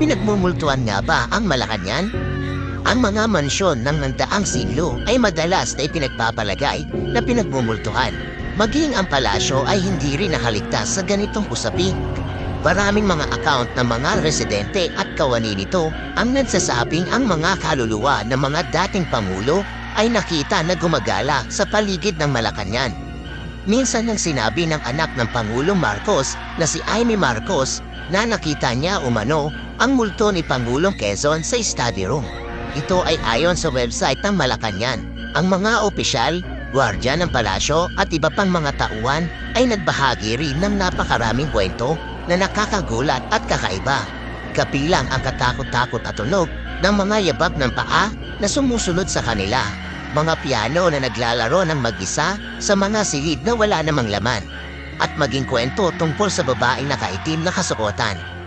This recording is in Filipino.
Pinagmumultuan nga ba ang Malacanang? Ang mga mansyon ng nandaang siglo ay madalas na ipinagpapalagay na pinagmumultuhan. Maging ang palasyo ay hindi rin nakaligtas sa ganitong usapin. Maraming mga account ng mga residente at kawani nito ang nagsasabing ang mga kaluluwa ng mga dating pangulo ay nakita na gumagala sa paligid ng Malacanang. Minsan nang sinabi ng anak ng Pangulong Marcos na si Amy Marcos na nakita niya umano ang multo ni Pangulong Quezon sa study room. Ito ay ayon sa website ng Malacanang. Ang mga opisyal, gwardya ng palasyo at iba pang mga tauhan ay nagbahagi rin ng napakaraming kwento na nakakagulat at kakaiba. Kapilang ang katakot-takot at tunog ng mga yabab ng paa na sumusunod sa kanila. Mga piano na naglalaro ng mag-isa sa mga silid na wala namang laman. At maging kwento tungkol sa babaeng nakaitim na kasuotan